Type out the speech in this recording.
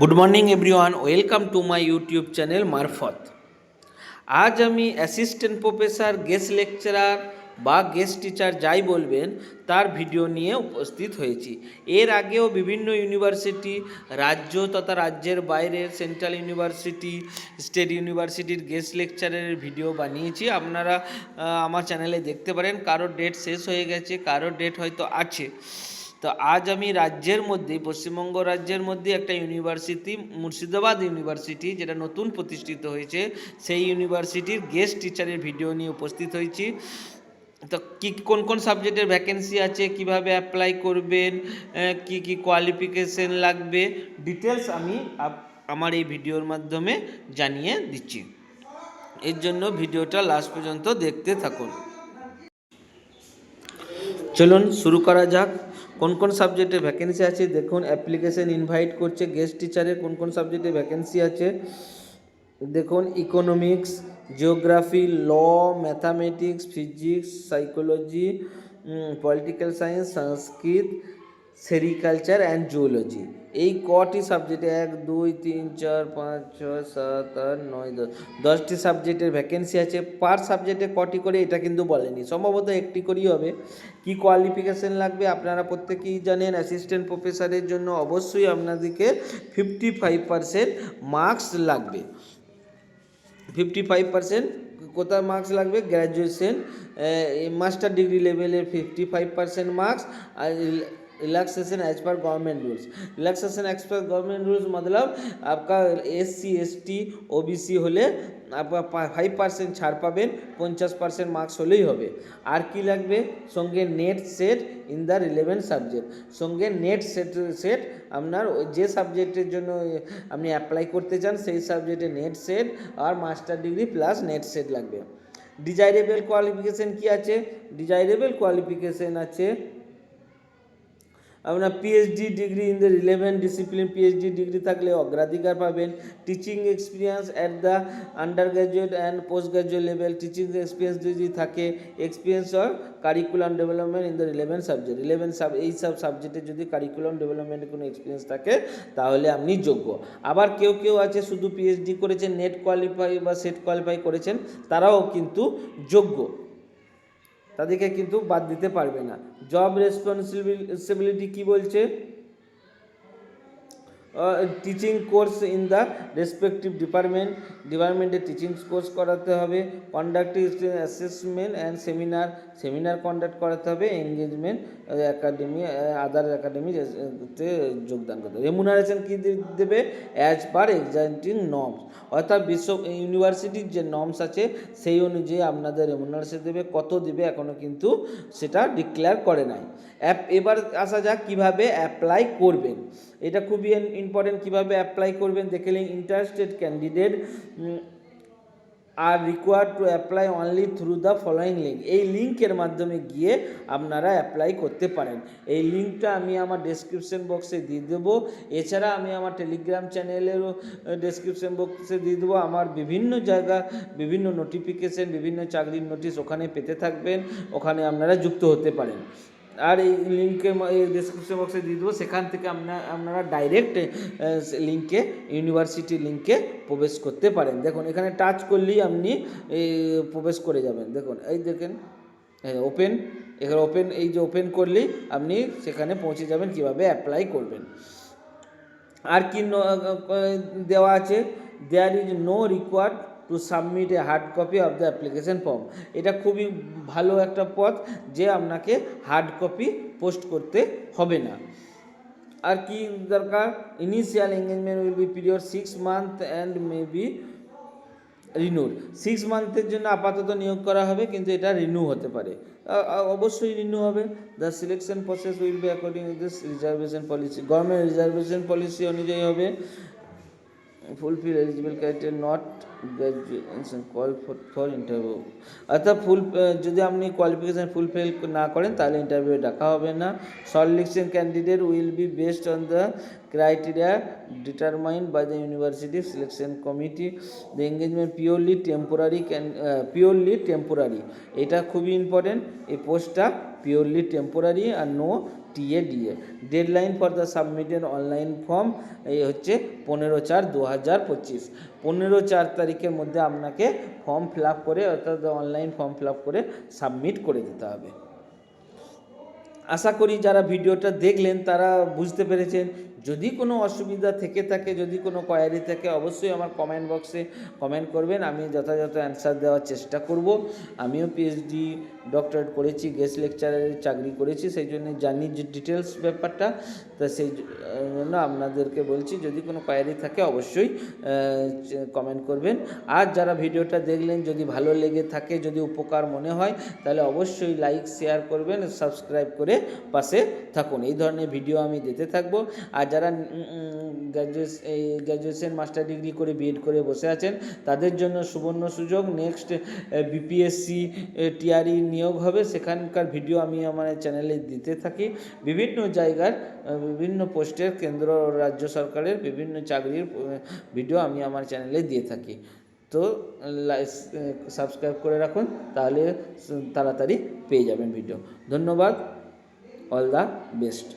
Good morning everyone welcome to my YouTube channel মারফত আজ আমি অ্যাসিস্ট্যান্ট প্রফেসর গেস্ট লেকচারার বা গেস্ট টিচার যাই বলবেন, তার ভিডিও নিয়ে উপস্থিত হয়েছি। এর আগেও বিভিন্ন ইউনিভার্সিটি রাজ্য তথা রাজ্যের বাইরের সেন্ট্রাল ইউনিভার্সিটি স্টেট ইউনিভার্সিটির গেস্ট লেকচারের ভিডিও বানিয়েছি। আপনারা আমার চ্যানেলে দেখতে পারেন কারোর ডেট শেষ হয়ে গেছে কারোর ডেট হয়তো আছে। তো আজ আমি রাজ্যের মধ্যে, পশ্চিমবঙ্গ রাজ্যের মধ্যে একটা ইউনিভার্সিটি মুর্শিদাবাদ ইউনিভার্সিটি যেটা নতুন প্রতিষ্ঠিত হয়েছে, সেই ইউনিভার্সিটির গেস্ট টিচারের ভিডিও নিয়ে উপস্থিত হয়েছি। তো কি, কোন কোন সাবজেক্টের ভ্যাকেন্সি আছে, কীভাবে অ্যাপ্লাই করবেন কি কি কোয়ালিফিকেশন লাগবে ডিটেলস আমি আমার এই ভিডিওর মাধ্যমে জানিয়ে দিচ্ছি। এর জন্য ভিডিওটা লাস্ট পর্যন্ত দেখতে থাকুন। চলুন, শুরু করা যাক। কোন কোন সাবজেক্টে ভ্যাকেন্সি আছে? দেখুন অ্যাপ্লিকেশন ইনভাইট করছে গেস্ট টিচারে কোন কোন সাবজেক্টে ভ্যাকেন্সি আছে? দেখুন economics geography law mathematics physics psychology political science Sanskrit sericulture and zoology. এই কটি সাবজেক্টে এক, দুই, তিন, চার, পাঁচ, ছয়, সাত, আট, নয়, দশ, দশটি সাবজেক্টের ভ্যাকেন্সি আছে। পার সাবজেক্টে কটি করে এটা কিন্তু বলেনি। সম্ভবত একটি করেই হবে। কি কোয়ালিফিকেশান লাগবে আপনারা প্রত্যেকেই জানেন। অ্যাসিস্ট্যান্ট প্রফেসরের জন্য অবশ্যই আপনাদেরকে ফিফটি ফাইভ পারসেন্ট মার্কস লাগবে। ফিফটি ফাইভ পার্সেন্ট কোথায় মার্কস লাগবে? গ্র্যাজুয়েশন মাস্টার ডিগ্রি লেভেলের ফিফটি ফাইভ পার্সেন্ট মার্কস আর relaxation age per government rules relaxation age per government rules मतलब आपका S C S T O B C হলে আপনার five percent ছাড় পাবেন পঞ্চাশ পার্সেন্ট মার্কস হলেই হবে আর কি লাগবে সঙ্গে NET SET in the relevant subject সঙ্গে নেট সেট সেট আপনার ওই যে সাবজেক্টের জন্য আপনি অ্যাপ্লাই করতে চান সেই সাবজেক্টে নেট সেট আর master degree plus NET SET লাগবে ডিজাইরেবল কোয়ালিফিকেশন কি আছে ডিজাইরেবল কোয়ালিফিকেশন আছে আপনার PhD degree in the relevant discipline PhD degree থাকলে অগ্রাধিকার পাবেন। Teaching experience at the undergraduate and postgraduate level teaching experience যদি থাকে experience or curriculum development in the relevant subject relevant sub এই সব সাবজেক্টে যদি কারিকুলাম ডেভেলপমেন্টের কোনো এক্সপিরিয়েন্স থাকে, তাহলে আপনি যোগ্য। আবার কেউ কেউ আছে, শুধু পিএইচডি করেছেন নেট কোয়ালিফাই বা সেট কোয়ালিফাই করেছেন, তারাও কিন্তু যোগ্য। তাদেরকে কিন্তু বাদ দিতে পারবে না। জব রেসপন্সিবিলিটি কি বলছে? Teaching course in the respective department ডিপার্টমেন্টে টিচিং কোর্স করাতে হবে conducting assessment and seminar seminar conduct করাতে হবে এঙ্গেজমেন্ট একাডেমি আদার একাডেমিতে যোগদান করতে হবে। রেমুনারেশন কী দেবে? অ্যাজ পার এক্সাইটিং নর্মস অর্থাৎ বিশ্ব ইউনিভার্সিটির যে নর্মস আছে, সেই অনুযায়ী আপনাদের রেমুনারেশন দেবে, কত দেবে এখনও কিন্তু সেটা ডিক্লেয়ার করে নাই। অ্যাপ এবার আসা যাক কীভাবে অ্যাপ্লাই করবেন। এটা খুবই ইম্পর্টেন্ট কীভাবে অ্যাপ্লাই করবেন দেখে নিন। Interested candidate are required to apply only through the following link এই লিঙ্কের মাধ্যমে গিয়ে আপনারা অ্যাপ্লাই করতে পারেন। এই লিঙ্কটা আমি আমার ডেসক্রিপশন বক্সে দিয়ে দেবো। এছাড়া আমি আমার টেলিগ্রাম চ্যানেলেরও ডেসক্রিপশন বক্সে দিয়ে দেবো। আমার বিভিন্ন জায়গা, বিভিন্ন নোটিফিকেশন বিভিন্ন চাকরির নোটিশ ওখানে পেতে থাকবেন। ওখানে আপনারা যুক্ত হতে পারেন। আর এই লিঙ্কে ডিসক্রিপশন বক্সে দিয়ে দেবো। সেখান থেকে আপনার আপনারা ডাইরেক্ট লিঙ্কে ইউনিভার্সিটি লিঙ্কে প্রবেশ করতে পারেন। দেখুন, এখানে টাচ করলেই আপনি প্রবেশ করে যাবেন। দেখুন, এই দেখেন হ্যাঁ ওপেন এখানে ওপেন এই যে ওপেন করলেই আপনি সেখানে পৌঁছে যাবেন, কীভাবে অ্যাপ্লাই করবেন। আর কি দেওয়া আছে? There is no required to submit a hard copy of the application form এটা খুবই ভালো একটা পথ যে আপনাকে হার্ড কপি পোস্ট করতে হবে না। আর কি দরকার? Initial engagement will be period six month and may be renewed six মান্থের জন্য আপাতত নিয়োগ করা হবে, কিন্তু এটা রিনিউ হতে পারে। অবশ্যই রিনিউ হবে। The selection process will be according this reservation policy government reservation policy অনুযায়ী হবে। Fulfil eligible criteria not graduation call for interview অর্থাৎ ফুল যদি আপনি কোয়ালিফিকেশান ফুলফিল না করেন, তাহলে ইন্টারভিউ ডাকা হবে না। Solution candidate will be based on the criteria determined by the university selection committee the engagement purely temporary can purely temporary এটা খুবই ইম্পর্টেন্ট এই পোস্টটা purely temporary R no TA, DA. Deadline for the submitted online form এই হচ্ছে পনেরো চার দু হাজার পঁচিশ। পনেরো চার তারিখের মধ্যে আপনাকে ফর্ম ফিল করে অর্থাৎ অনলাইন ফর্ম ফিল করে সাবমিট করে দিতে হবে। আশা করি যারা ভিডিওটা দেখলেন তারা বুঝতে পেরেছেন যদি কোনো অসুবিধা থেকে থাকে, যদি কোনো কোয়ারি থাকে, অবশ্যই আমার কমেন্ট বক্সে কমেন্ট করবেন। আমি যথাযথ অ্যান্সার দেওয়ার চেষ্টা করব। আমিও পিএইচডি ডক্টরেট করেছি গেস্ট লেকচারের চাকরি করেছি, সেই জন্য জানি যে ডিটেলস ব্যাপারটা। তা সেই জন্য আপনাদেরকে বলছি, যদি কোনো কোয়ারি থাকে, অবশ্যই কমেন্ট করবেন। আর যারা ভিডিওটা দেখলেন, যদি ভালো লেগে থাকে, যদি উপকার মনে হয়, তাহলে অবশ্যই লাইক শেয়ার করবেন সাবস্ক্রাইব করে পাশে থাকুন। এই ধরনের ভিডিও আমি দিতে থাকব। আর যারা গ্র্যাজুয়েস এই গ্র্যাজুয়েশন মাস্টার ডিগ্রি করে বিএড করে বসে আছেন, তাদের জন্য সুবর্ণ সুযোগ। নেক্সট বিপিএসসি টিআরই নিয়োগ হবে। সেখানকার ভিডিও আমি আমার চ্যানেলে দিতে থাকি। বিভিন্ন জায়গার বিভিন্ন পোস্টের কেন্দ্র রাজ্য সরকারের বিভিন্ন চাকরির ভিডিও আমি আমার চ্যানেলে দিয়ে থাকি। তো সাবস্ক্রাইব করে রাখুন, তাহলে, তাড়াতাড়ি পেয়ে যাবেন ভিডিও ধন্যবাদ। All the best